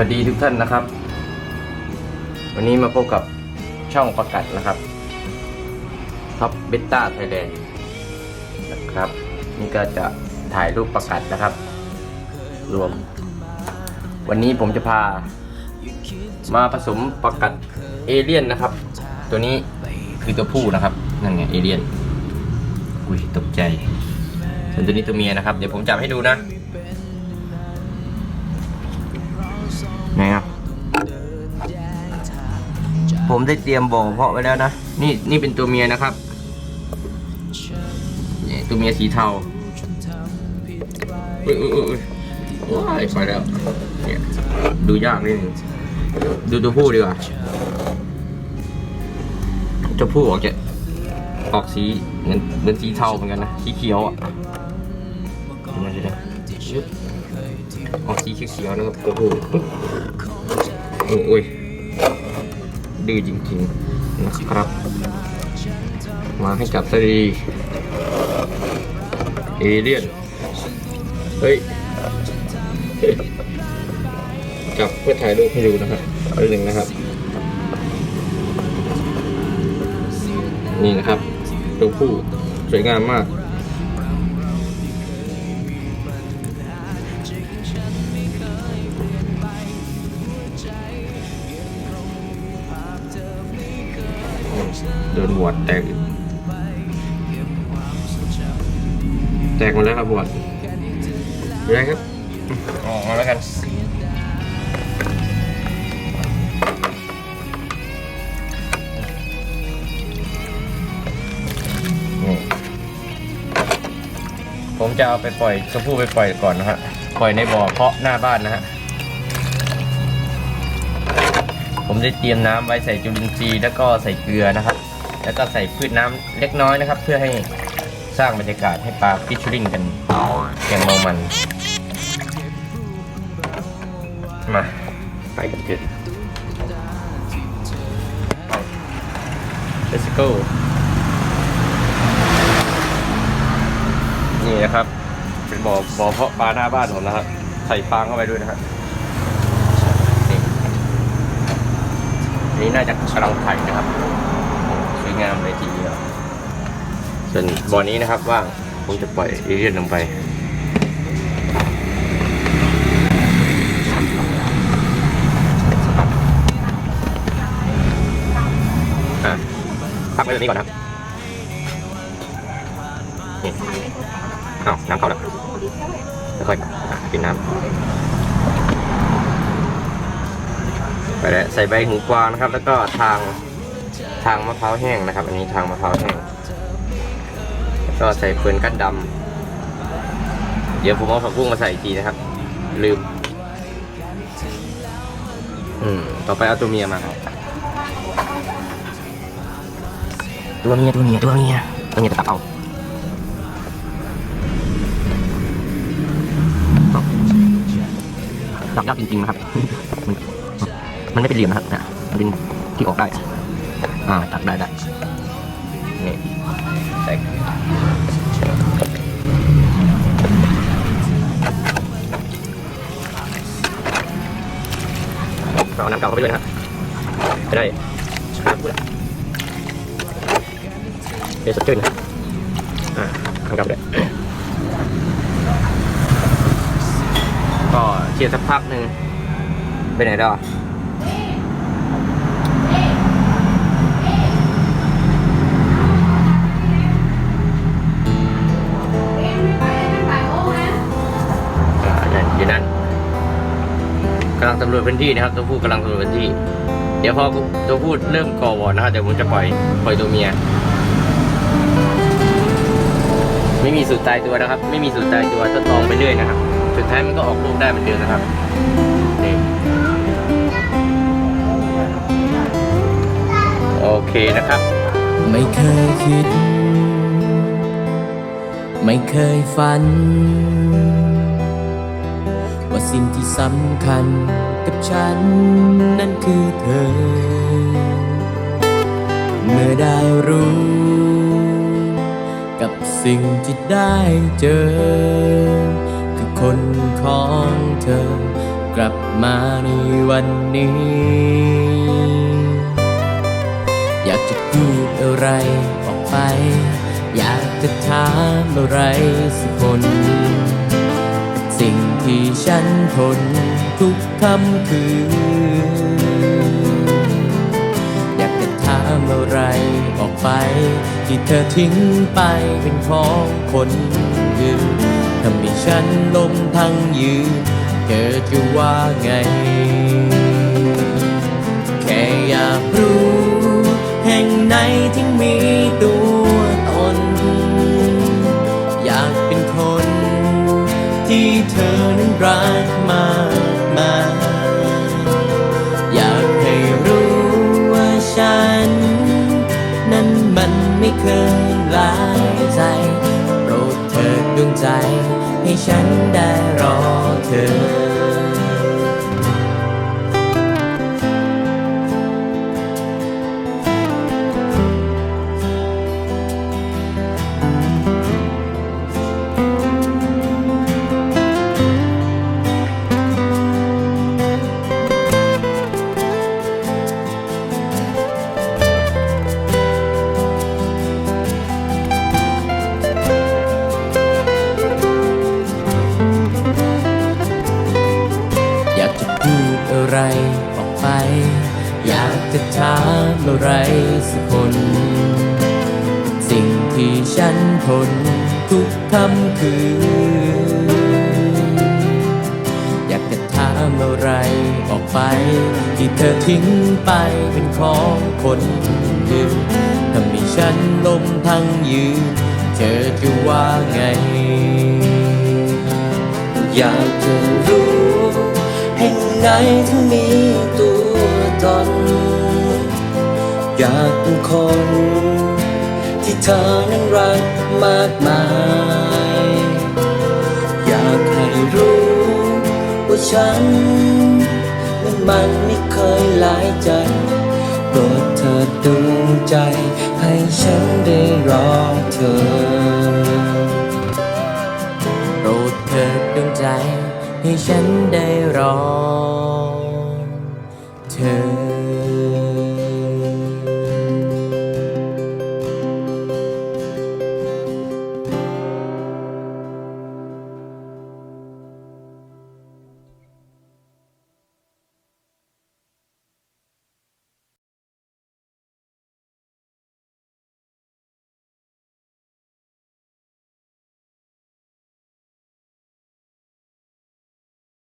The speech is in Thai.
วัสดีทุกท่านนะครับ วันนี้มาพบกับช่องประกัดนะครับท็อปเบต้าไทยแลนด์นะครับ นี่ก็จะถ่ายรูปประกัดนะครับ รวม วันนี้ผมจะพา มาผสมประกัดเอเลี่ยนนะครับ ตัวนี้คือตัวผู้นะครับนั่นไงเอเลี่ยนอุ้ยตกใจส่วนตัวนี้ตัวเมียนะครับ เดี๋ยวผมจับให้ดูนะ ได้เตรียมบ่อเพาะไว้แล้วนะ นี่นี่เป็นตัวเมียนะครับนี่ตัวเมียสีเทาอุ้ยอุ้ยอุ้ยว้ายไปแล้วเนี่ยดูยากนิดนึงดูตัวผู้ดีกว่าตัวผู้ออกจะออกสีเหมือนเหมือนสีเทาเหมือนกันนะสีเขียวอะมเดี๋ยวนะออกสีเขียวนะครับตัวผู้อ้ยโอ้ย ดื้อจริงๆนะครับ มาให้กับสรีเอเลียน เฮ้ย จับเพื่อถ่ายรูปให้ดูนะครับเอาหนึ่งนะครับ นี่นะครับ ตัวผู้สวยงามมาก โดนบวดแตก แตกหมาแล้วครับบวดอะไรครับออกมาแล้วกันนี่ผมจะเอาไปปล่อยตัวผู้ไปปล่อยก่อนนะฮะ ปล่อยในบ่อเพาะหน้าบ้านนะฮะ ผมได้เตรียมน้ำไว้ใส่จุลินทรีย์แล้วก็ใส่เกลือนะครับ แล้วก็ใส่พืชน้ำเล็กน้อยนะครับ เพื่อให้สร้างบรรยากาศให้ปลาฟิชชูริงกันอย่างเมามัน มา ไปกันเถอะ Let's go นี่นะครับ เป็นบ่อบ่อเพาะปลาหน้าบ้านผมนะครับ ใส่ฟางเข้าไปด้วยนะครับนี่อันนี้น่าจะกำลังไข่นะครับสวย งามเลยทีเดียวส่วนบ่อนี้นะครับว่างผมจะปล่อยเอเลียนลงไปอะพักไว้ตรงนี้ก่อนนะครับนี่อ้าวน้ำเข้าแล้วค่อยๆอะกินน้ำไปแล้วใส่ใบหูกวางนะครับ แล้วก็ทาง ทางมะพร้าวแห้งนะครับ อันนี้ทางมะพร้าวแห้งก็ใส่เฟืนกั้นดำเดี๋ยวผมเอาผักบุ้งมาใส่อีกทีนะครับ ลืม อืม ต่อไปเอาตัวเมียมาตัวเมียตัวเมียตัวเมียตัวเมียจะตับเอาตับยากจริงๆนะครับ มันไม่เป็นเหลี่ยมนะครับนะมันเป็นที่ออกได้ อ่าตัดได้ได้นี่ใส่เอาน้ำเก่าเข้าไปเลยนะครับจะได้ครับพูดเดี๋ยวสดชื่นนะอ่าน้ำเก่าเลยก็เชียร์สักพักหนึ่งไปไหนแล้อะ อยู่นั่นกำลังสำรวจพื้นที่นะครับ ตัวผู้กำลังสำรวจพื้นที่ เดี๋ยวพอตัวผู้เริ่มก่อวอร์ดนะครับเดี๋ยวผมจะปล่อยปล่อยตัวเมีย ไม่มีสูตรตายตัวนะครับ ไม่มีสูตรตายตัวทดลองไปเรื่อยนะครับ สุดท้ายมันก็ออกลูกได้เหมือนเดิมนะครับโอเคนะครับ ไม่เคยคิด ไม่เคยฝัน สิ่งที่สำคัญกับฉันนั่นคือเธอ เมื่อได้รู้ กับสิ่งที่ได้เจอ คือคนของเธอ กลับมาในวันนี้ อยากจะพูดอะไรออกไป อยากจะถามอะไรสักคน สิ่งที่ฉันทนทุกคำคืน อยากจะถามอะไรออกไป ที่เธอทิ้งไปเป็นของคนอื่นทำให้ฉันล้มทั้งยืน เธอจะว่าไง คยหลายใจ โปรดเธอดวงใจ ให้ฉันได้รอเธอ อะไรออกไป อยากจะถามอะไรสักคน สิ่งที่ฉันทนทุกคำคืนอยากจะถามอะไรออกไป ที่เธอทิ้งไปเป็นของคนอื่นทำให้ฉันล้มทั้งยืน เธอจะว่าไง อยากจะรู้ แห่งไหนที่มีตัวตน อยากเป็นคน ที่เธอนั้นรักมากมาย อยากให้รู้ว่าฉันนั้นมันไม่เคยหลายใจโปรดเธอดวงใจ ให้ฉันได้รอเธอโปรดเถิดวงใจ ให้ฉันได้รอเธอ